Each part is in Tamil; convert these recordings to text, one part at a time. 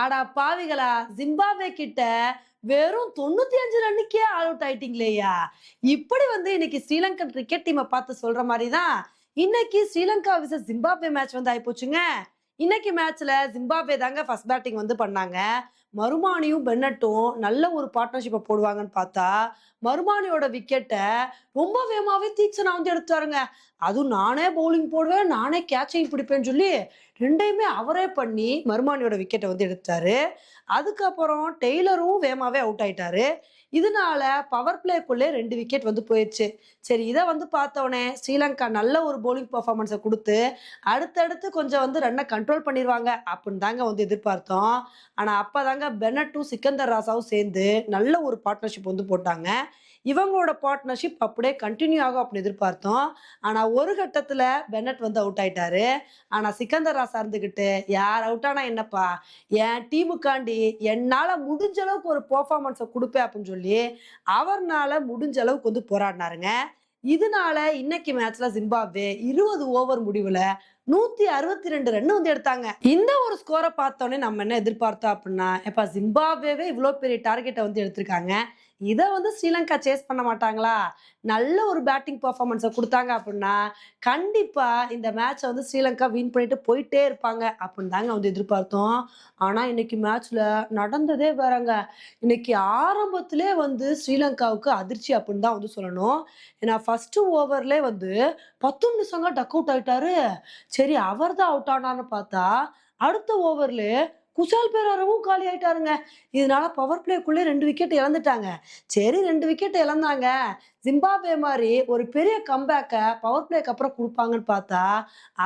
ஆடா பாவிகளா ஜிம்பாப்வே கிட்ட வெறும் தொண்ணூத்தி அஞ்சு ரன்னுக்கே ஆல் அவுட் ஆயிட்டீங்களேயா இப்படி வந்து இன்னைக்கு ஸ்ரீலங்கன் கிரிக்கெட் டீமை பார்த்து சொல்ற மாதிரி தான் இன்னைக்கு ஸ்ரீலங்கா விசஸ் ஜிம்பாப்வே மேட்ச் வந்து ஆயிப்போச்சுங்க. இன்னைக்கு மேட்ச்ல ஜிம்பாப்வே தாங்க ஃபர்ஸ்ட் பேட்டிங் வந்து பண்ணாங்க. மருமானியும் பென்னட்டும் நல்ல ஒரு பார்ட்னர்ஷிப்பை போடுவாங்கன்னு பார்த்தா மருமானியோட விக்கெட்டை ரொம்ப வேகமாகவே தீட்சனா வந்து எடுத்தாருங்க அதுவும் நானே பவுலிங் போடுவேன் நானே கேட்சையும் பிடிப்பேன்னு சொல்லி ரெண்டையுமே அவரே பண்ணி மருமானியோட விக்கெட்டை வந்து எடுத்தாரு அதுக்கப்புறம் டெய்லரும் வேகமாகவே அவுட் ஆயிட்டாரு. இதனால பவர் பிளேக்குள்ளே ரெண்டு விக்கெட் வந்து போயிடுச்சு சரி இதை வந்து பார்த்தோன்னே ஸ்ரீலங்கா நல்ல ஒரு போலிங் பர்ஃபார்மன்ஸை கொடுத்து அடுத்தடுத்து கொஞ்சம் வந்து ரன்னை கண்ட்ரோல் பண்ணிடுவாங்க அப்படின்னு தாங்க வந்து எதிர்பார்த்தோம். ஆனால் அப்போ தாங்க பெனட்டும் சிக்கந்தர் ராசாவும் சேர்ந்து நல்ல ஒரு பார்ட்னர்ஷிப் வந்து போட்டாங்க. இவங்களோட பார்ட்னர்ஷிப் அப்படியே கண்டினியூ ஆகும் அப்படின்னு எதிர்பார்த்தோம். ஆனால் ஒரு கட்டத்தில் பெனட் வந்து அவுட் ஆயிட்டாரு. ஆனால் சிக்கந்தர் ராசா இருந்துக்கிட்டு யார் அவுட் ஆனால் என்னப்பா? என் டீமுக்காண்டி என்னால் முடிஞ்ச அளவுக்கு ஒரு பர்ஃபார்மன்ஸை கொடுப்பேன் அப்படின்னு சொல்லி அவர்னால முடிஞ்ச அளவுக்கு வந்து போராடினாருங்க. இதனால இன்னைக்கு மேட்ச்ல ஜிம்பாப்வே இருபது ஓவர் முடிவுல நூத்தி அறுபத்தி ரெண்டு ரன் வந்து எடுத்தாங்க. இந்த ஒரு ஸ்கோரை பார்த்தோன்னே நம்ம என்ன எதிர்பார்த்தோம் அப்படின்னா இப்ப ஜிம்பாப்வேவே இவ்வளோ பெரிய டார்கெட்டை வந்து எடுத்திருக்காங்க. இதை வந்து ஸ்ரீலங்கா சேஸ் பண்ண மாட்டாங்களா? நல்ல ஒரு பேட்டிங் பர்ஃபார்மன்ஸை கொடுத்தாங்க அப்படின்னா கண்டிப்பாக இந்த மேட்சை வந்து ஸ்ரீலங்கா வின் பண்ணிட்டு போயிட்டே இருப்பாங்க அப்படின்னு தாங்க வந்து எதிர்பார்த்தோம். ஆனால் இன்னைக்கு மேட்ச்ல நடந்ததே வேறங்க. இன்னைக்கு ஆரம்பத்திலே வந்து ஸ்ரீலங்காவுக்கு அதிர்ச்சி அப்படின்னு தான் வந்து சொல்லணும். ஏன்னா ஃபர்ஸ்ட் ஓவர்ல வந்து பத்து நிமிஷங்க டக் அவுட் ஆயிட்டாரு. சரி அவர் தான் அவுட் ஆனான்னு பார்த்தா அடுத்த ஓவர்ல குஷால் பேராரவும் காலி ஆயிட்டாருங்க. இதனால பவர் பிளேக்குள்ளே ரெண்டு விக்கெட் இழந்துட்டாங்க. சரி ரெண்டு விக்கெட் இழந்தாங்க. ஜிம்பாப்வே மாதிரி ஒரு பெரிய கம்பேக்கை பவர் பிளேக்கு அப்புறம் கொடுப்பாங்கன்னு பார்த்தா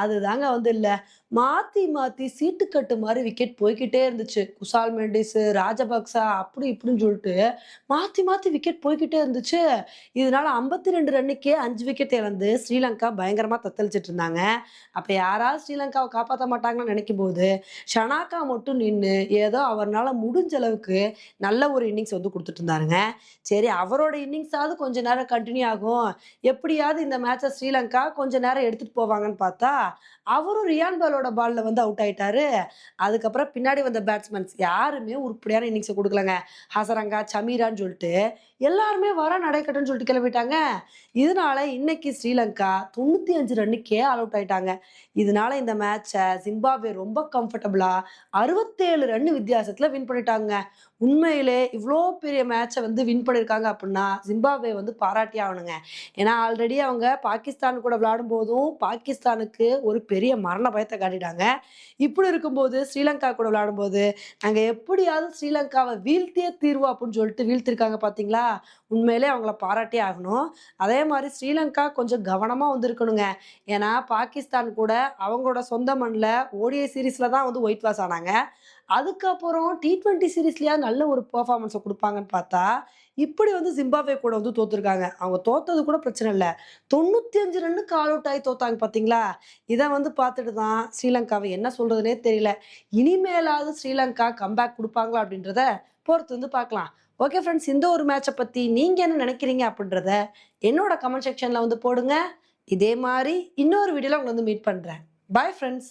அதுதாங்க வந்து இல்லை. மாற்றி மாற்றி சீட்டுக்கட்டு மாதிரி விக்கெட் போய்க்கிட்டே இருந்துச்சு. குஷால் மெண்டிஸு ராஜபக்சா அப்படி இப்படின்னு சொல்லிட்டு மாற்றி மாற்றி விக்கெட் போய்க்கிட்டே இருந்துச்சு. இதனால ஐம்பத்தி ரெண்டு ரன்னுக்கே அஞ்சு விக்கெட் இழந்து ஸ்ரீலங்கா பயங்கரமாக தத்தளிச்சிட்டு இருந்தாங்க. அப்போ யாராவது ஸ்ரீலங்காவை காப்பாற்ற மாட்டாங்கன்னு நினைக்கும் போது ஷனாக்கா மட்டும் நின்று ஏதோ அவர்னால முடிஞ்ச அளவுக்கு நல்ல ஒரு இன்னிங்ஸ் வந்து கொடுத்துட்டு இருந்தாருங்க. சரி அவரோட இன்னிங்ஸாவது கொஞ்ச நேரம் கண்டினியூ ஆகும். எப்படியாவது இந்த மேட்சை ஸ்ரீலங்கா கொஞ்ச நேரம் எடுத்துகிட்டு போவாங்கன்னு பார்த்தா அவரும் ரியான் பாலோட பால்ல வந்து அவுட் ஆயிட்டாரு. அதுக்கப்புறம் பின்னாடி வந்த பேட்ஸ்மேன்ஸ் யாருமே உருப்படியான இன்னிங்ஸை கொடுக்கலங்க. ஹசரங்கா சமீரான்னு சொல்லிட்டு எல்லாருமே வர நடைக்கட்டும்னு சொல்லிட்டு கிளம்பிட்டாங்க. இதனால இன்னைக்கு ஸ்ரீலங்கா தொண்ணூற்றி அஞ்சு ரன்னுக்கே ஆல் அவுட் ஆயிட்டாங்க. இதனால இந்த மேட்சை ஜிம்பாப்வே ரொம்ப கம்ஃபர்டபுளாக அறுபத்தேழு ரன் வித்தியாசத்தில் வின் பண்ணிட்டாங்க. உண்மையிலே இவ்வளோ பெரிய மேட்சை வந்து வின் பண்ணியிருக்காங்க அப்படின்னா ஜிம்பாப்வே வந்து பாராட்டி ஆகணுங்க. ஏன்னா ஆல்ரெடி அவங்க பாகிஸ்தான் கூட விளையாடும் போதும் பாகிஸ்தானுக்கு ஒரு பெரிய மரண பயத்தை காட்டிட்டாங்க. இப்படி இருக்கும்போது ஸ்ரீலங்கா கூட விளையாடும்போது நாங்கள் எப்படியாவது ஸ்ரீலங்காவை வீழ்த்தியே தீர்வோம் அப்படின்னு சொல்லிட்டு வீழ்த்திருக்காங்க பார்த்தீங்களா உண்மையிலே அவங்கள பாராட்டி ஆகணும். அதே மாதிரி ஸ்ரீலங்கா கொஞ்சம் கவனமாக வந்திருக்கணுங்க. ஏன்னா பாகிஸ்தான் கூட அவங்களோட சொந்த மண்ணில் ஓடிஐ சீரீஸில் தான் வந்து ஒயிட் வாஷ் ஆனாங்க. அதுக்கப்புறம் டி ட்வெண்ட்டி சீரீஸ்லயாவது நல்ல ஒரு பெர்ஃபார்மன்ஸை கொடுப்பாங்கன்னு பார்த்தா இப்படி வந்து ஜிம்பாப்வே கூட வந்து தோத்துருக்காங்க. அவங்க தோத்தது கூட பிரச்சனை இல்லை. தொண்ணூற்றி அஞ்சு ரன்னுக்கு ஆல் அவுட் ஆகி தோத்தாங்க பார்த்தீங்களா? இதை வந்து பார்த்துட்டு தான் ஸ்ரீலங்காவை என்ன சொல்றதுனே தெரியல. இனிமேலாவது ஸ்ரீலங்கா கம்பேக் கொடுப்பாங்களா அப்படின்றத பொறுத்து வந்து பார்க்கலாம். ஓகே ஃப்ரெண்ட்ஸ் இந்த ஒரு மேட்சை பற்றி நீங்கள் என்ன நினைக்கிறீங்க அப்படின்றத என்னோட கமெண்ட் செக்ஷனில் வந்து போடுங்க. இதே மாதிரி இன்னொரு வீடியோவில் உங்களை வந்து மீட் பண்ணுறேன் பாய் ஃப்ரெண்ட்ஸ்